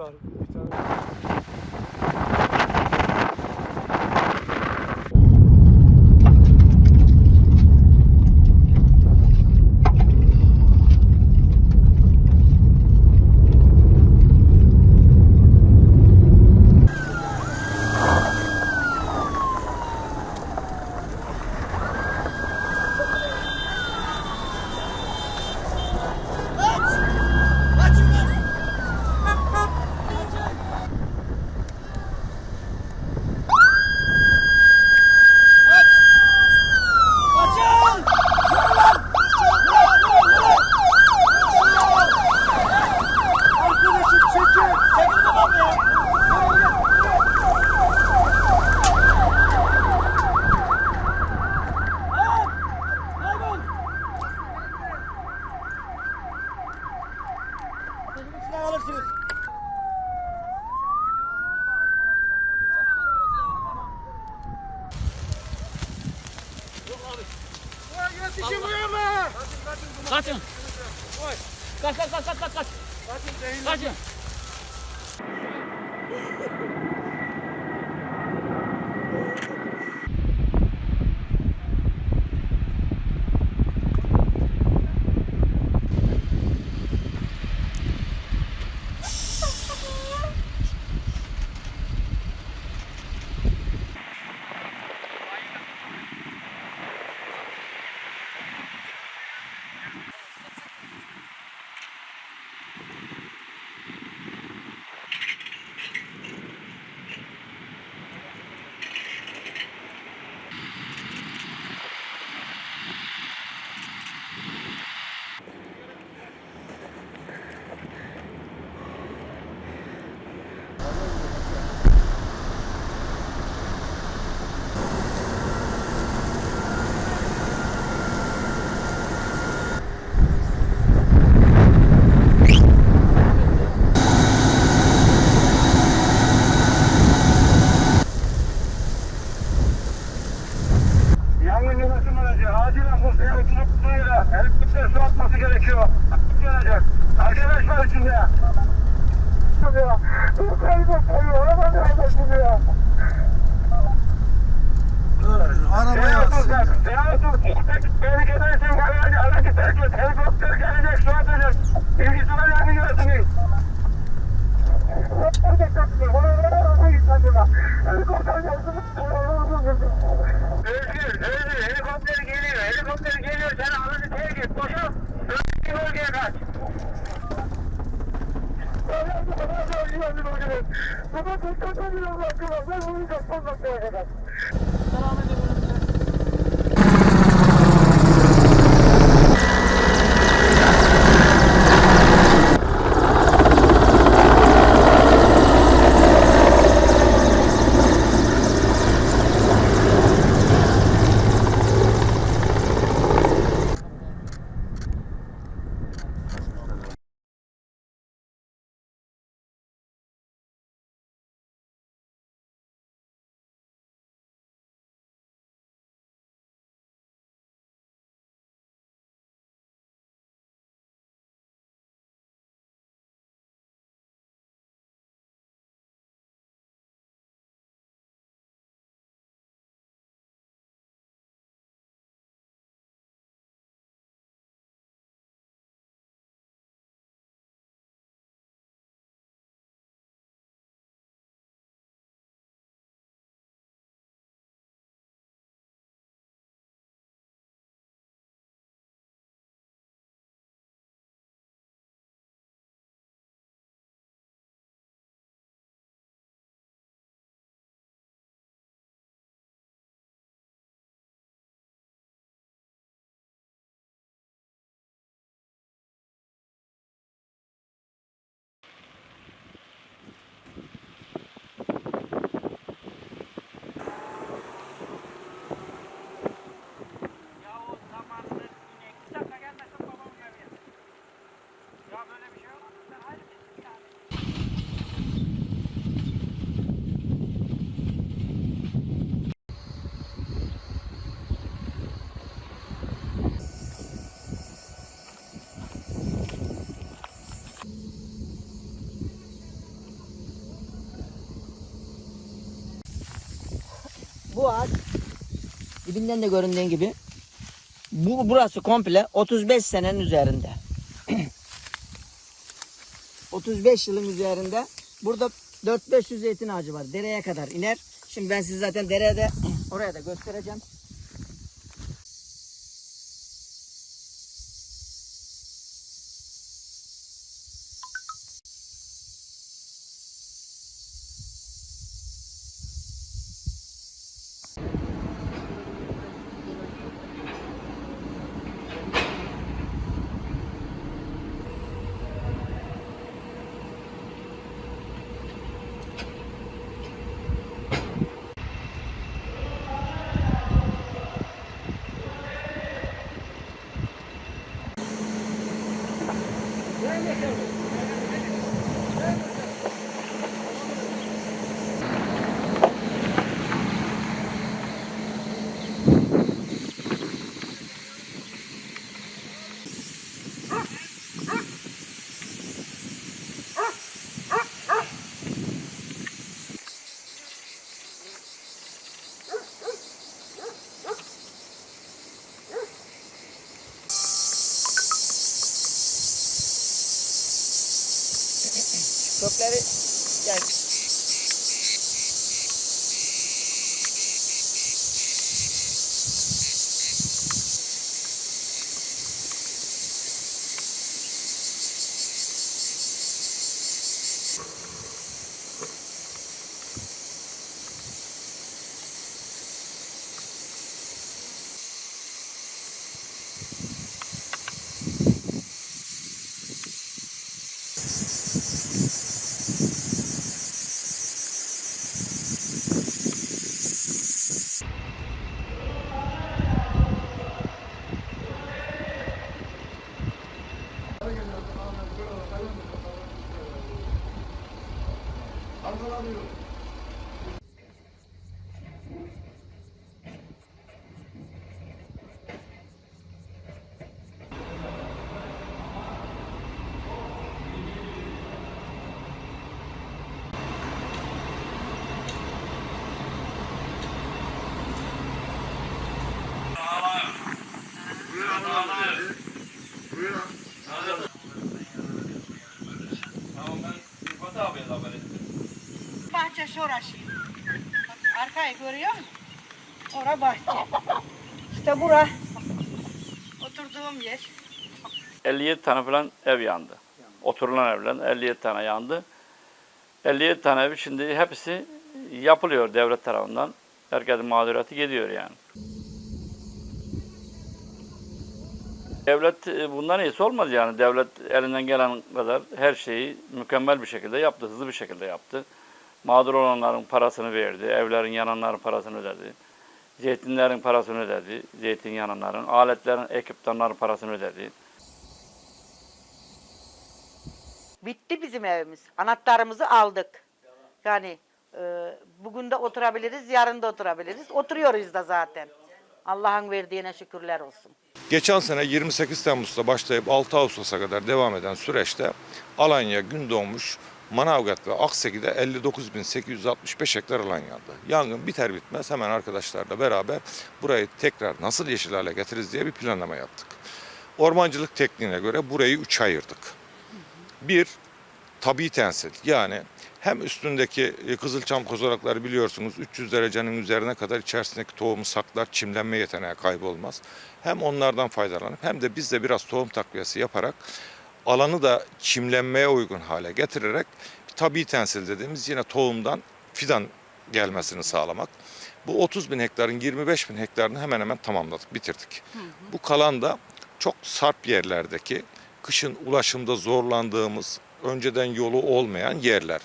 sure. Gözümün içinden alırsınız. Kaçın kaçın kaçın kaçın kaçın kaçın kaçın kaçın kaçın kaçın kaçın kaçın kaçın bu ağaç dibinden de göründüğün gibi bu burası komple 35 senenin üzerinde. 35 yılın üzerinde burada 4-500 zeytin ağacı var. Dereye kadar iner. Şimdi ben size zaten derede oraya da göstereceğim. Kökleri yani Bravo. Bahçe şurası. Arkayı görüyor musun? Ora bahçe. İşte bura. Oturduğum yer. 57 tane falan ev yandı. Oturulan evler 57 tane yandı. 57 tane ev şimdi hepsi yapılıyor devlet tarafından. Herkesin mağduriyeti gidiyor yani. Devlet e, bundan iyisi olmaz yani. Devlet elinden gelen kadar her şeyi mükemmel bir şekilde yaptı, hızlı bir şekilde yaptı. Mağdur olanların parasını verdi, evlerin yananların parasını ödedi. Zeytinlerin parasını ödedi, zeytin yananların, aletlerin, ekipmanların parasını ödedi. Bitti bizim evimiz. Anahtarımızı aldık. Yani e, bugün de oturabiliriz, yarın da oturabiliriz. Oturuyoruz da zaten. Allah'ın verdiğine şükürler olsun. Geçen sene 28 Temmuz'da başlayıp 6 Ağustos'a kadar devam eden süreçte Alanya, Gündoğmuş, Manavgat ve Akseki'de 59.865 hektar alan yandı. Yangın biter bitmez hemen arkadaşlarla beraber burayı tekrar nasıl yeşil hale getiririz diye bir planlama yaptık. Ormancılık tekniğine göre burayı üçe ayırdık. Bir, tabi tensil yani hem üstündeki e, kızılçam kozalakları biliyorsunuz 300 derecenin üzerine kadar içerisindeki tohumu saklar, çimlenme yeteneği kaybolmaz. Hem onlardan faydalanıp hem de biz de biraz tohum takviyesi yaparak alanı da çimlenmeye uygun hale getirerek tabi tensil dediğimiz yine tohumdan fidan gelmesini sağlamak. Bu 30 bin hektarın 25 bin hektarını hemen hemen tamamladık, bitirdik. Bu kalan da çok sarp yerlerdeki kışın ulaşımda zorlandığımız, önceden yolu olmayan yerler.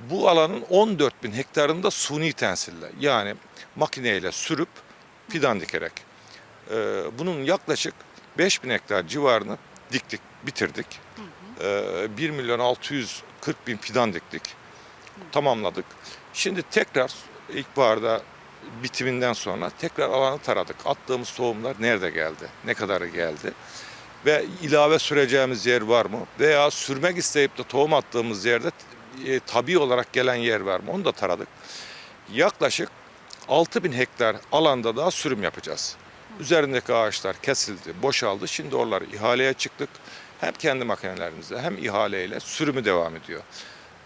Bu alanın 14 bin hektarında suni tensille yani makineyle sürüp fidan dikerek. Ee, bunun yaklaşık 5 bin hektar civarını diktik, bitirdik. Ee, 1 milyon 640 bin fidan diktik. Tamamladık. Şimdi tekrar ilkbaharda bitiminden sonra tekrar alanı taradık. Attığımız tohumlar nerede geldi? Ne kadarı geldi? Ve ilave süreceğimiz yer var mı? Veya sürmek isteyip de tohum attığımız yerde e, tabi olarak gelen yer var mı? Onu da taradık. Yaklaşık 6000 hektar alanda daha sürüm yapacağız. Üzerindeki ağaçlar kesildi, boşaldı. Şimdi oraları ihaleye çıktık. Hem kendi makinelerimizle hem ihaleyle sürümü devam ediyor.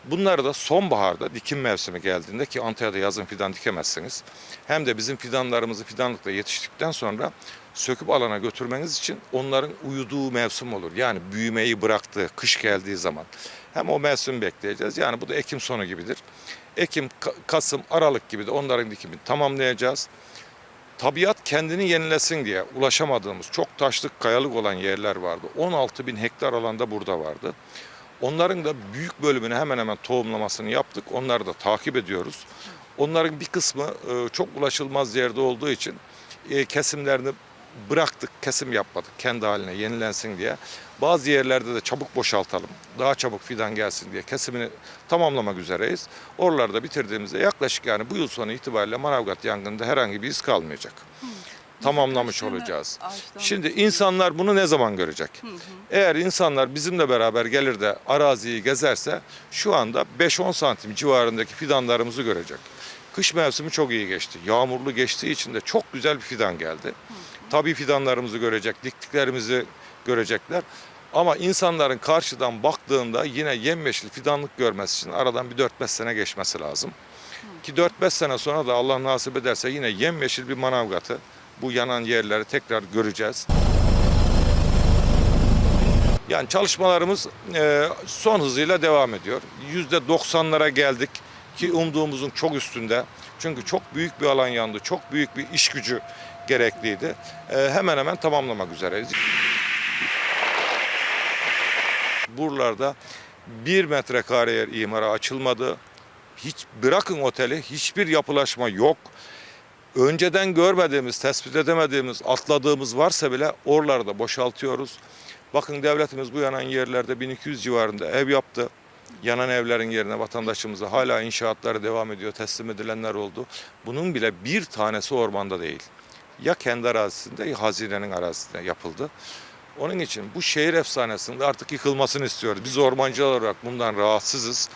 Bunları da sonbaharda dikim mevsimi geldiğinde ki Antalya'da yazın fidan dikemezsiniz. Hem de bizim fidanlarımızı fidanlıkla yetiştikten sonra söküp alana götürmeniz için onların uyuduğu mevsim olur. Yani büyümeyi bıraktığı, kış geldiği zaman. Hem o mevsimi bekleyeceğiz. Yani bu da Ekim sonu gibidir. Ekim, Ka- Kasım, Aralık gibi de onların dikimini tamamlayacağız. Tabiat kendini yenilesin diye ulaşamadığımız çok taşlık kayalık olan yerler vardı. 16 bin hektar alanda burada vardı. Onların da büyük bölümünü hemen hemen tohumlamasını yaptık. Onları da takip ediyoruz. Onların bir kısmı e, çok ulaşılmaz yerde olduğu için e, kesimlerini bıraktık, kesim yapmadık kendi haline yenilensin diye. Bazı yerlerde de çabuk boşaltalım, daha çabuk fidan gelsin diye kesimini tamamlamak üzereyiz. Oralarda bitirdiğimizde yaklaşık yani bu yıl sonu itibariyle Manavgat yangında herhangi bir iz kalmayacak. Tamamlamış olacağız. Şimdi insanlar bunu ne zaman görecek? Eğer insanlar bizimle beraber gelir de araziyi gezerse şu anda 5-10 santim civarındaki fidanlarımızı görecek. Kış mevsimi çok iyi geçti. Yağmurlu geçtiği için de çok güzel bir fidan geldi. Tabii fidanlarımızı görecek, diktiklerimizi görecekler. Ama insanların karşıdan baktığında yine yemyeşil fidanlık görmesi için aradan bir 4-5 sene geçmesi lazım. Ki 4-5 sene sonra da Allah nasip ederse yine yemyeşil bir manavgatı bu yanan yerleri tekrar göreceğiz. Yani çalışmalarımız e, son hızıyla devam ediyor. %90'lara geldik ki umduğumuzun çok üstünde. Çünkü çok büyük bir alan yandı, çok büyük bir iş gücü gerekliydi. E, hemen hemen tamamlamak üzereyiz. Buralarda bir metrekare yer imara açılmadı. Hiç bırakın oteli, hiçbir yapılaşma yok önceden görmediğimiz, tespit edemediğimiz, atladığımız varsa bile oralarda boşaltıyoruz. Bakın devletimiz bu yanan yerlerde 1200 civarında ev yaptı. Yanan evlerin yerine vatandaşımıza hala inşaatları devam ediyor, teslim edilenler oldu. Bunun bile bir tanesi ormanda değil. Ya kendi arazisinde ya hazinenin arazisinde yapıldı. Onun için bu şehir efsanesinde artık yıkılmasını istiyoruz. Biz ormancılar olarak bundan rahatsızız.